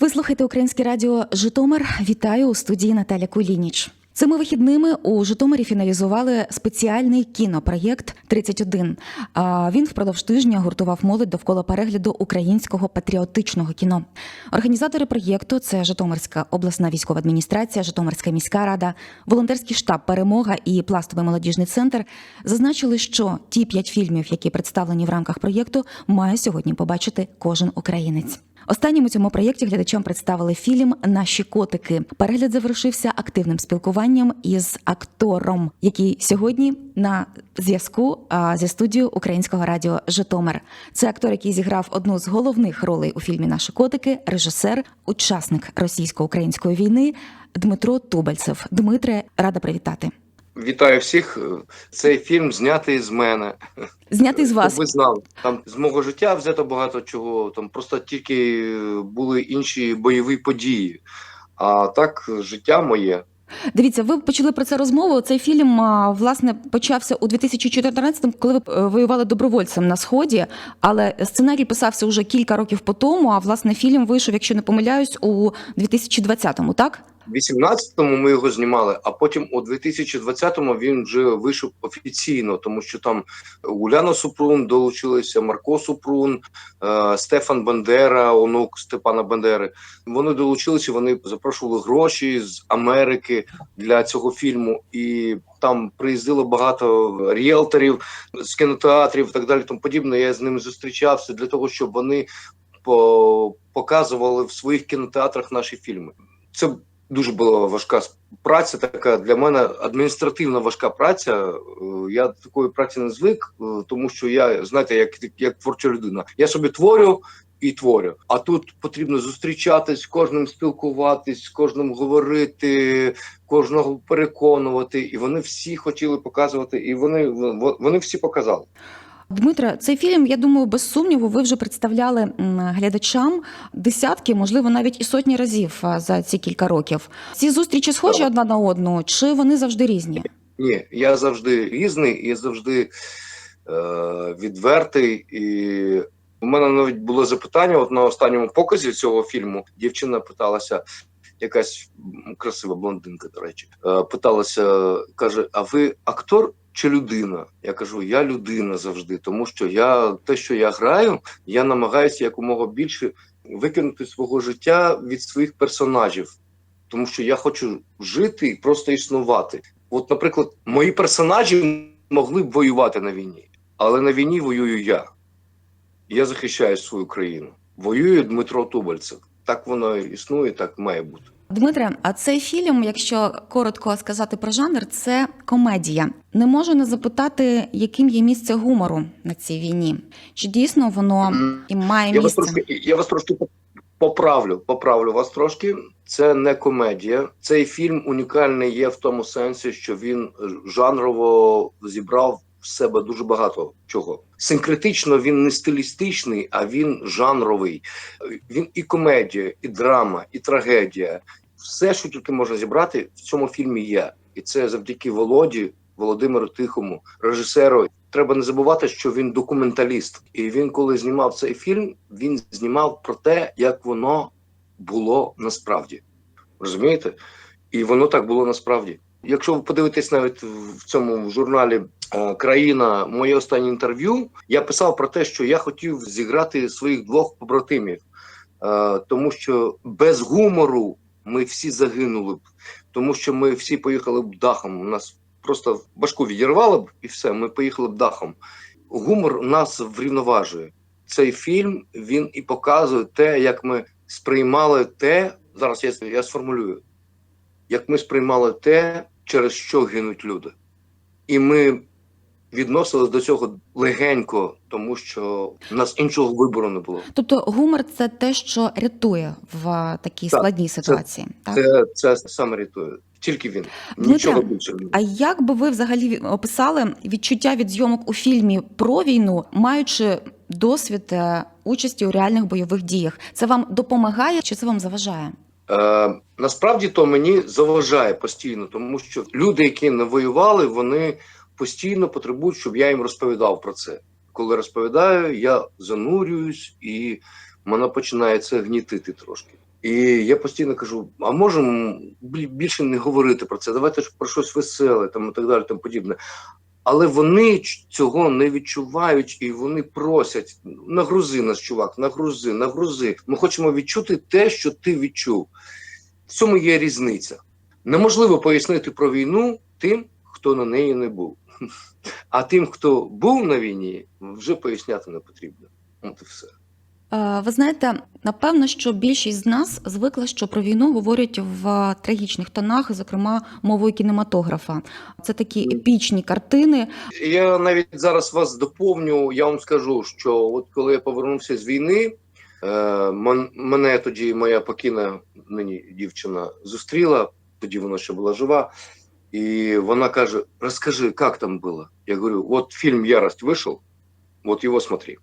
Ви слухаєте Українське радіо Житомир. Вітаю у студії Наталя Кулініч. Цими вихідними у Житомирі фіналізували спеціальний кінопроєкт «31». А Він впродовж тижня гуртував молодь довкола перегляду українського патріотичного кіно. Організатори проєкту це Житомирська обласна військова адміністрація, Житомирська міська рада, волонтерський штаб Перемога і пластовий молодіжний центр зазначили, що ті п'ять фільмів, які представлені в рамках проєкту, має сьогодні побачити кожен українець. Останнім у цьому проєкті глядачам представили фільм Наші котики. Перегляд завершився активним спілкуванням із актором, який сьогодні на зв'язку зі студією Українського радіо Житомир. Це актор, який зіграв одну з головних ролей у фільмі Наші котики, режисер, учасник російсько-української війни Дмитро Тубальцев. Дмитре, рада привітати. Вітаю всіх. Цей фільм знятий з мене. Знятий з вас. Щоб ви знали. Там з мого життя взято багато чого. Там просто тільки були інші бойові події. А так, життя моє. Дивіться, ви почали про це розмову. Цей фільм власне почався у 2014-му, коли ви е, воювали добровольцем на сході. Але сценарій писався вже кілька років по тому. А власне фільм вийшов, якщо не помиляюсь, у 2020-му, так? У 18-му ми його знімали, а потім у 2020-му він вже вийшов офіційно, тому що там Уляна Супрун долучилися, Марко Супрун, е, Стефан Бандера, онук Степана Бандери. Вони долучилися, вони запрошували гроші з Америки для цього фільму, і там приїздило багато ріелторів з кінотеатрів і так далі. Тому подібне. Я з ними зустрічався для того, щоб вони по- показували в своїх кінотеатрах наші фільми. Це дуже була важка праця. Така для мене адміністративна важка праця. Е, Я такої праці не звик, е, тому що я знаєте, як, як творча людина. Я собі творю. І творю. А тут потрібно зустрічатись, з кожним спілкуватись, з кожним говорити, кожного переконувати. І вони всі хотіли показувати, і вони, вони всі показали. Дмитре, цей фільм, я думаю, без сумніву, ви вже представляли глядачам десятки, можливо, навіть і сотні разів за ці кілька років. Ці зустрічі схожі одна на одну, чи вони завжди різні? Ні, я завжди різний, я завжди е, відвертий. І у мене навіть було запитання: от на останньому показі цього фільму дівчина питалася, якась красива блондинка, до речі, е, питалася, каже: А ви актор? Чи людина? Я кажу, я людина завжди, тому що я те, що я граю, я намагаюся якомога більше викинути свого життя від своїх персонажів, тому що я хочу жити і просто існувати. От, наприклад, мої персонажі могли б воювати на війні, але на війні воюю я. Я захищаю свою країну. Воює Дмитро Тубальцев. Так воно існує, так має бути. Дмитре, а цей фільм, якщо коротко сказати про жанр, це комедія. Не можу не запитати, яким є місце гумору на цій війні. Чи дійсно воно і має Я вас трошки, я вас трошки поправлю. Поправлю вас трошки. Це не комедія. Цей фільм унікальний є в тому сенсі, що він жанрово зібрав в себе дуже багато чого. Синкретично він не стилістичний, а він жанровий. Він і комедія, і драма, і трагедія. Все, що тут можна зібрати, в цьому фільмі є. І це завдяки Володі, Володимиру Тихому, режисеру. Треба не забувати, що він документаліст, і він, коли знімав цей фільм, він знімав про те, як воно було насправді. Розумієте? І воно так було насправді. Якщо ви подивитесь навіть в цьому журналі Країна моє останнє інтерв'ю, я писав про те, що я хотів зіграти своїх двох побратимів, е, тому що без гумору ми всі загинули б, тому що ми всі поїхали б дахом. У нас просто башку відірвало б і все. Ми поїхали б дахом. Гумор нас врівноважує. Цей фільм він і показує те, як ми сприймали те. Зараз я, я сформулюю, як ми сприймали те, через що гинуть люди. І ми відносились до цього легенько, тому що в нас іншого вибору не було. Тобто гумор це те, що рятує в такій Так, складній ситуації. так? Це, це саме рятує. Тільки він. Дмитре, Нічого більше. А як би ви взагалі описали відчуття від зйомок у фільмі про війну, маючи досвід е, участі у реальних бойових діях? Це вам допомагає чи це вам заважає? Е, насправді то мені заважає постійно, тому що люди, які не воювали, вони постійно потребують, щоб я їм розповідав про це. Коли розповідаю, я занурююсь і мене починає це гнітити трошки. І я постійно кажу: а можемо більше не говорити про це, давайте ж про щось веселе там і так далі, там подібне. Але вони цього не відчувають і вони просять: нагрузи нас, чувак, нагрузи, нагрузи. Ми хочемо відчути те, що ти відчув. В цьому є різниця. Неможливо пояснити про війну тим, хто на неї не був. А тим, хто був на війні, вже поясняти не потрібно. От і все. Е, Ви знаєте, напевно, що більшість з нас звикла, що про війну говорять в трагічних тонах, зокрема мовою кінематографа. Це такі епічні картини. Я навіть зараз вас доповню. Я вам скажу, що от коли я повернувся з війни, е, мене тоді моя покійна нині дівчина зустріла, тоді вона ще була жива, і вона каже: Розкажи, як там було? Я говорю: от фільм Ярость вийшов, от його смотри.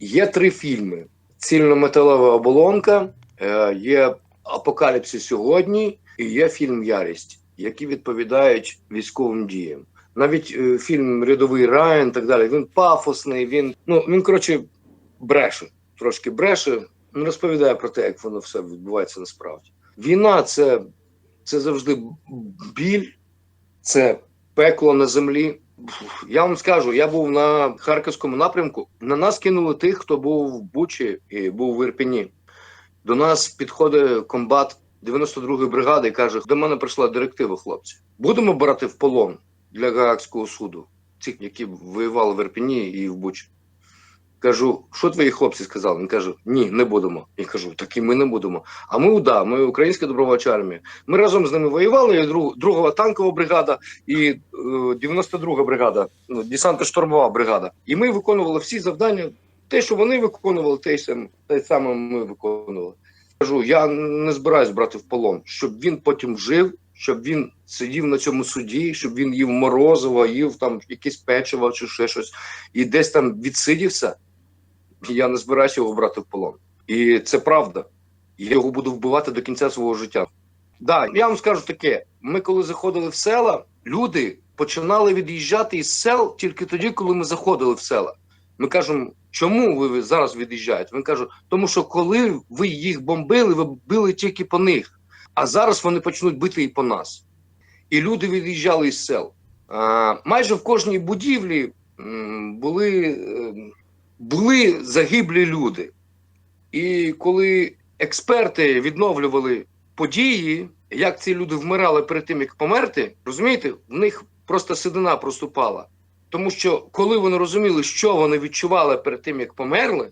Є три фільми: Цільнометалова оболонка, е, є Апокаліпсис сьогодні, і є фільм Ярість, які відповідають військовим діям навіть е, фільм Рядовий Райан, так далі. Він пафосний. Він ну він коротше бреше, трошки бреше, не розповідає про те, як воно все відбувається насправді. Війна це, це завжди біль, це пекло на землі. Я вам скажу, я був на харківському напрямку. На нас кинули тих, хто був в Бучі і був в Ірпіні. До нас підходить комбат 92-ї бригади і каже: до мене прийшла директива, хлопці. Будемо брати в полон для Гаагського суду, цих, які воювали в Ірпіні і в Бучі. Кажу, що твої хлопці сказали? Він каже, ні, не будемо. Я кажу, так і ми не будемо. А ми уда, ми українська добровольча армія. Ми разом з ними воювали, і друг- другова танкова бригада і е, 92 бригада, ну, десантно-штурмова бригада. І ми виконували всі завдання. Те, що вони виконували, те, саме- те саме ми виконували. Кажу, я не збираюсь брати в полон, щоб він потім жив, щоб він сидів на цьому суді, щоб він їв морозиво, їв там якесь печиво чи ще щось, і десь там відсидівся. Я не збираюся його брати в полон. І це правда. Я його буду вбивати до кінця свого життя. Да, я вам скажу таке: ми коли заходили в села, люди починали від'їжджати із сел тільки тоді, коли ми заходили в села. Ми кажемо, чому ви зараз від'їжджаєте? Він каже, тому що коли ви їх бомбили, ви били тільки по них. А зараз вони почнуть бити і по нас. І люди від'їжджали із сел. А, майже в кожній будівлі були, е, були загиблі люди. І коли експерти відновлювали події, як ці люди вмирали перед тим, як померти, розумієте, в них просто седина проступала. Тому що коли вони розуміли, що вони відчували перед тим, як померли,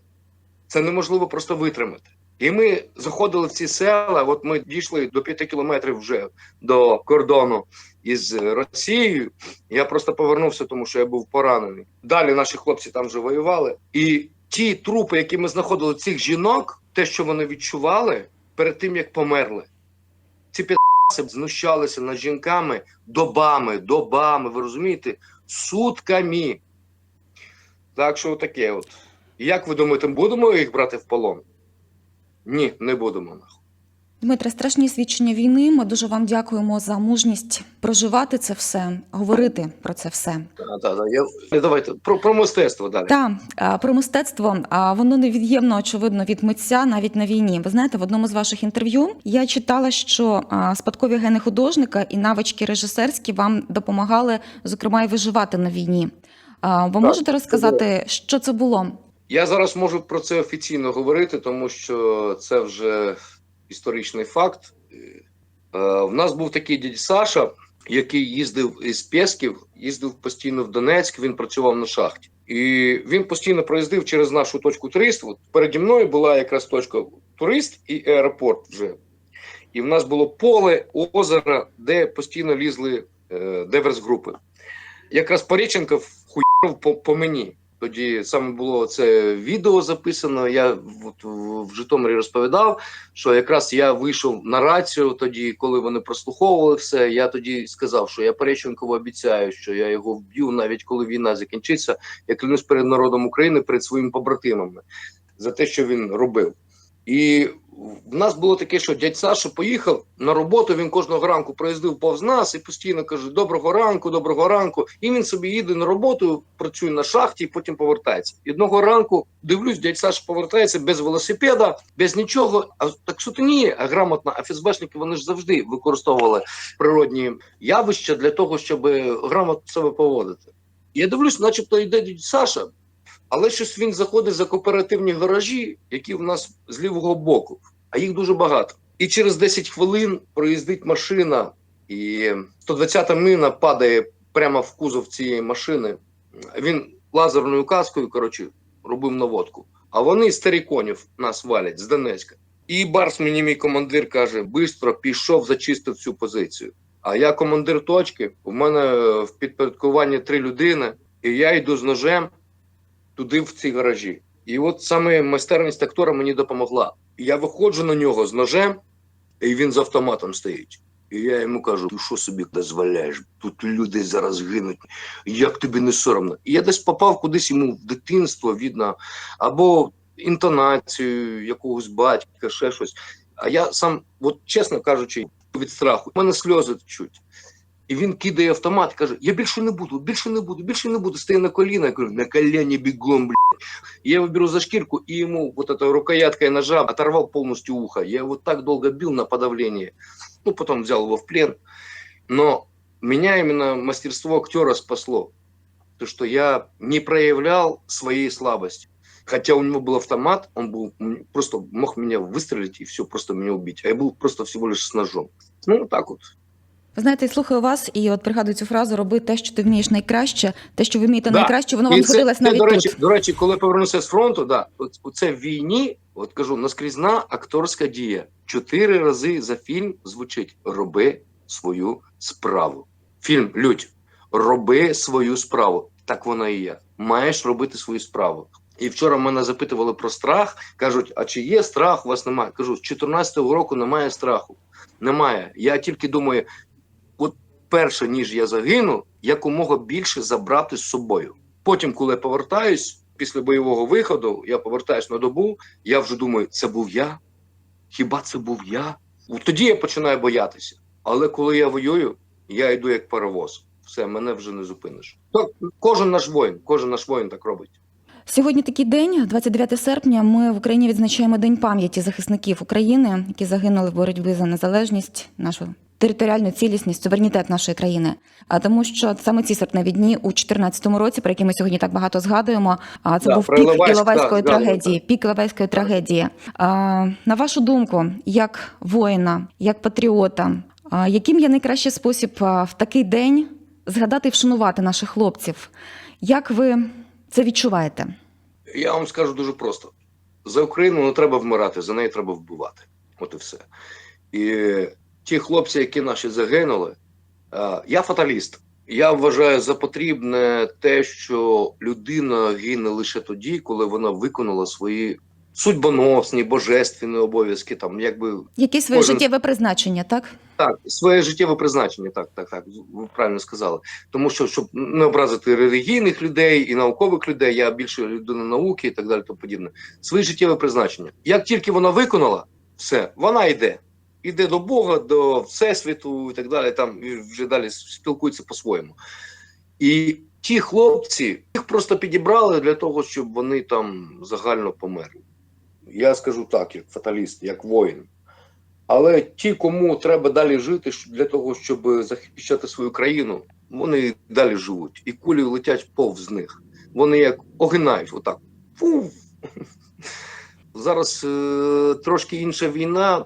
це неможливо просто витримати. І ми заходили в ці села. От ми дійшли до 5 кілометрів вже до кордону із Росією. Я просто повернувся, тому що я був поранений. Далі наші хлопці там вже воювали. І ті трупи, які ми знаходили цих жінок, те, що вони відчували перед тим, як померли, ці підаси знущалися над жінками добами, добами. Ви розумієте? Сутками. Так що таке от. Як ви думаєте, будемо їх брати в полон? Ні, не будемо. нахуй. Дмитре, страшні свідчення війни. Ми дуже вам дякуємо за мужність проживати це все, говорити про це все. Та, та. Я... Давайте про, про мистецтво далі. Та про мистецтво воно невід'ємно очевидно від митця навіть на війні. Ви знаєте, в одному з ваших інтерв'ю я читала, що спадкові гени художника і навички режисерські вам допомагали, зокрема, і виживати на війні. Ви Так, можете це розказати, що це було? Я зараз можу про це офіційно говорити, тому що це вже історичний факт. Е, В нас був такий дядь Саша, який їздив із Пєсків, їздив постійно в Донецьк, він працював на шахті. І він постійно проїздив через нашу точку туристів. От переді мною була якраз точка турист і аеропорт вже. І в нас було поле, озеро, де постійно лізли е, диверс-групи. Якраз Пореченков хуйов по, по мені. Тоді саме було це відео записано. Я от, в- Житомирі розповідав, що якраз я вийшов на рацію тоді, коли вони прослуховували все. Я тоді сказав, що я Пореченкову обіцяю, що я його вб'ю, навіть коли війна закінчиться. Я клянусь перед народом України, перед своїми побратимами за те, що він робив. І в нас було таке, що дядь Саша поїхав на роботу. Він кожного ранку проїздив повз нас і постійно каже: Доброго ранку, доброго ранку. І він собі їде на роботу, працює на шахті, і потім повертається. І одного ранку дивлюсь, дядь Саша повертається без велосипеда, без нічого. А так сутеніє, а грамотно. А ФСБшники вони ж завжди використовували природні явища для того, щоб грамотно себе поводити. Я дивлюсь, начебто йде дядь Саша. Але щось він заходить за кооперативні гаражі, які в нас з лівого боку, а їх дуже багато. І через 10 хвилин проїздить машина, і 120-та мина падає прямо в кузов цієї машини. Він лазерною каскою, коротше, робив наводку. А вони з териконів нас валять з Донецька. І Барс мені мій командир каже: бистро пішов, зачистив цю позицію. А я командир точки. У мене в підпорядкуванні три людини, і я йду з ножем туди в ці гаражі. І от саме майстерність актора мені допомогла. Я виходжу на нього з ножем, і він з автоматом стоїть. І я йому кажу: ти що собі дозволяєш? Тут люди зараз гинуть. Як тобі не соромно? І я десь попав кудись йому в дитинство, видно, або інтонацію якогось батька, ще щось. А я сам, от чесно кажучи, від страху, у мене сльози течуть. І він кидає автомат і каже: Я більше не буду, більше не буду, більше не буду. Стає на коліна, я кажу, на колені бігом, блядь. Я его беру за шкирку и ему вот этой рукояткой ножа оторвал полностью ухо. Я его так долго бил на подавление. Ну, потом взял его в плен. Но меня именно мастерство актера спасло. То, что я не проявлял своей слабости. Хотя у него был автомат, он был м, просто мог меня выстрелить и все, просто меня убить. А я был просто всего лишь с ножом. Ну, вот так вот. Ви знаєте, я слухаю вас і от пригадую цю фразу Роби те, що ти вмієш найкраще, те, що ви вмієте Да. найкраще, воно вам І це- згодилось це, навіть до речі, тут. До речі, коли повернувся з фронту, да, от, оце в війні, от кажу, наскрізна акторська дія. Чотири рази за фільм звучить Роби свою справу. Фільм Людь, роби свою справу. Так вона і є. Маєш робити свою справу. І вчора мене запитували про страх. кажуть: а чи є страх? У вас немає? Кажу, з 14-го року немає страху. Немає. Я тільки думаю, перше, ніж я загину, якомога більше забрати з собою. Потім, коли я повертаюсь після бойового виходу, я повертаюсь на добу, я вже думаю, це був я? Хіба це був я? Тоді я починаю боятися. Але коли я воюю, я йду як паровоз. Все, мене вже не зупиниш. То кожен наш воїн, кожен наш воїн так робить. Сьогодні такий день, 29 серпня. Ми в Україні відзначаємо День пам'яті захисників України, які загинули в боротьбі за незалежність, нашу територіальну цілісність, суверенітет нашої країни. А тому, що саме ці серпневі дні у 2014 році, про які ми сьогодні так багато згадуємо, а це Да, був пік Іловайської трагедії. Пік Іловайської трагедії. А, на вашу думку, як воїна, як патріота, а, яким є найкращий спосіб в такий день згадати і вшанувати наших хлопців? Як ви це відчуваєте? Я вам скажу дуже просто: за Україну не треба вмирати, за неї треба вбивати. От і все. І ті хлопці, які наші загинули, е, я фаталіст. Я вважаю за потрібне те, що людина гине лише тоді, коли вона виконала свої судьбоносні, божественні обов'язки, там якби Якесь своє Кожен- життєве призначення, так? так, своє життєве призначення, так, так, так, ви правильно сказали. Тому що, щоб не образити релігійних людей і наукових людей, я більше людина науки і так далі, тому подібне. Своє життєве призначення. Як тільки вона виконала, все, вона йде. Іде до Бога, до Всесвіту і так далі, там вже далі спілкується по-своєму. І ті хлопці, їх просто підібрали для того, щоб вони там загально померли. Я скажу так, як фаталіст, як воїн. Але ті, кому треба далі жити для того, щоб захищати свою країну, вони далі живуть. І кулі летять повз них. Вони як огинають отак. Фу. Зараз е, трошки інша війна,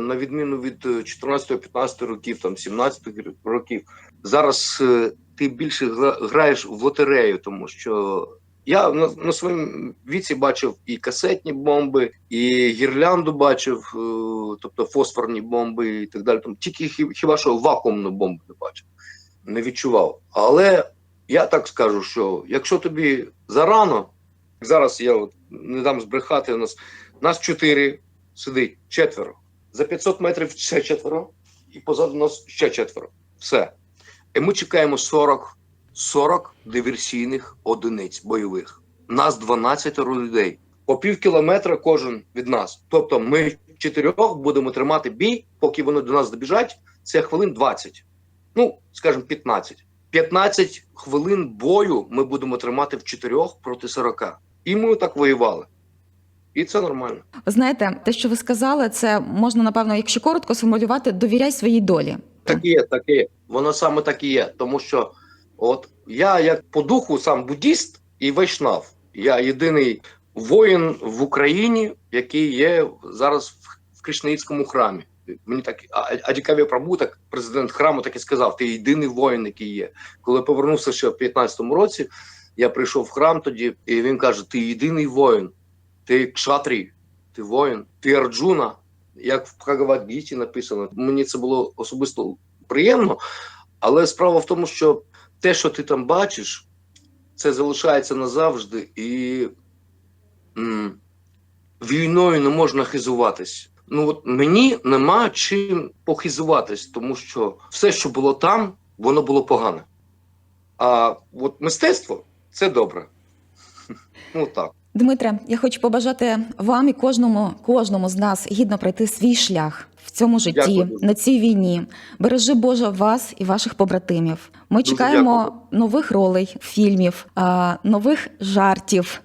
на відміну від 14-15 років, там 17 років. Зараз е, ти більше гра- граєш в лотерею, тому що я на, на своєму віці бачив і касетні бомби, і гірлянду бачив, е, тобто фосфорні бомби і так далі. Там тільки хіба що вакуумну бомбу не бачив, не відчував. Але я так скажу, що якщо тобі зарано, зараз я от не дам збрехати, у нас, нас чотири сидить, четверо. За 500 метрів ще четверо, і позаду нас ще четверо. Все. І ми чекаємо 40 40 диверсійних одиниць бойових. Нас 12 людей. по пів кілометра кожен від нас. Тобто ми чотирьох будемо тримати бій, поки вони до нас добіжать. Це хвилин 20. Ну, скажімо, 15. 15 хвилин бою ми будемо тримати в чотирьох проти 40. І ми так воювали. І це нормально. Знаєте, те, що ви сказали, це можна напевно, якщо коротко сформулювати, довіряй своїй долі. Так і є, так і є. Воно саме так і є. Тому що от я, як по духу, сам буддіст і вайшнав. Я єдиний воїн в Україні, який є зараз в, в Кришнаїцькому храмі. Мені так Адікаві Прабутак, президент храму, так і сказав: ти єдиний воїн, який є. Коли повернувся ще в 15-му році, я прийшов в храм тоді, і він каже: Ти єдиний воїн, ти кшатрій, ти воїн, ти Арджуна, як в Бхагавадгіті написано. Мені це було особисто приємно, але справа в тому, що те, що ти там бачиш, це залишається назавжди, і м, війною не можна хизуватись. Ну от мені нема чим похизуватись, тому що все, що було там, воно було погане. А от мистецтво це добре. Ну так. Дмитре, я хочу побажати вам і кожному, кожному з нас гідно пройти свій шлях в цьому житті, Дякую на цій війні. Бережи Боже вас і ваших побратимів. Ми Дуже чекаємо дякую. нових ролей, фільмів, нових жартів.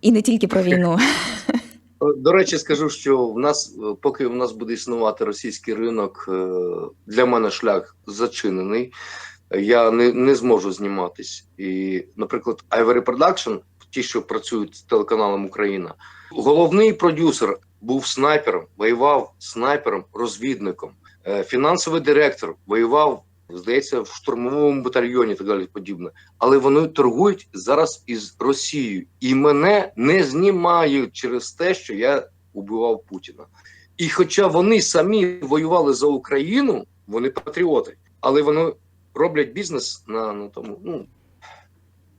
І не тільки про війну. До речі, скажу, що в нас, е, поки в нас буде існувати російський ринок, е, для мене шлях зачинений. Я не, не зможу зніматись. І, наприклад, Ivory Production, ті, що працюють з телеканалом Україна, головний продюсер був снайпером, воював снайпером, розвідником. Е, Фінансовий директор воював, здається, в штурмовому батальйоні так далі подібне. Але вони торгують зараз із Росією, і мене не знімають через те, що я убивав Путіна. І хоча вони самі воювали за Україну, вони патріоти, але вони роблять бізнес на, на тому ну,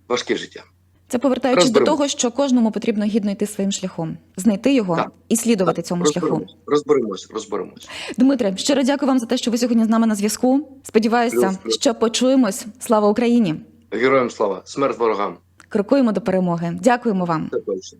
важке життя. Це повертаючись до того, що кожному потрібно гідно йти своїм шляхом, знайти його Так. і слідувати цьому шляху. розберемось, розберемось, розберемось. Дмитре, щиро дякую вам за те, що ви сьогодні з нами на зв'язку. Сподіваюся, Плюс, плюс. що почуємось. Слава Україні! Героям слава, смерть ворогам. Крокуємо до перемоги. Дякуємо вам. Це точно.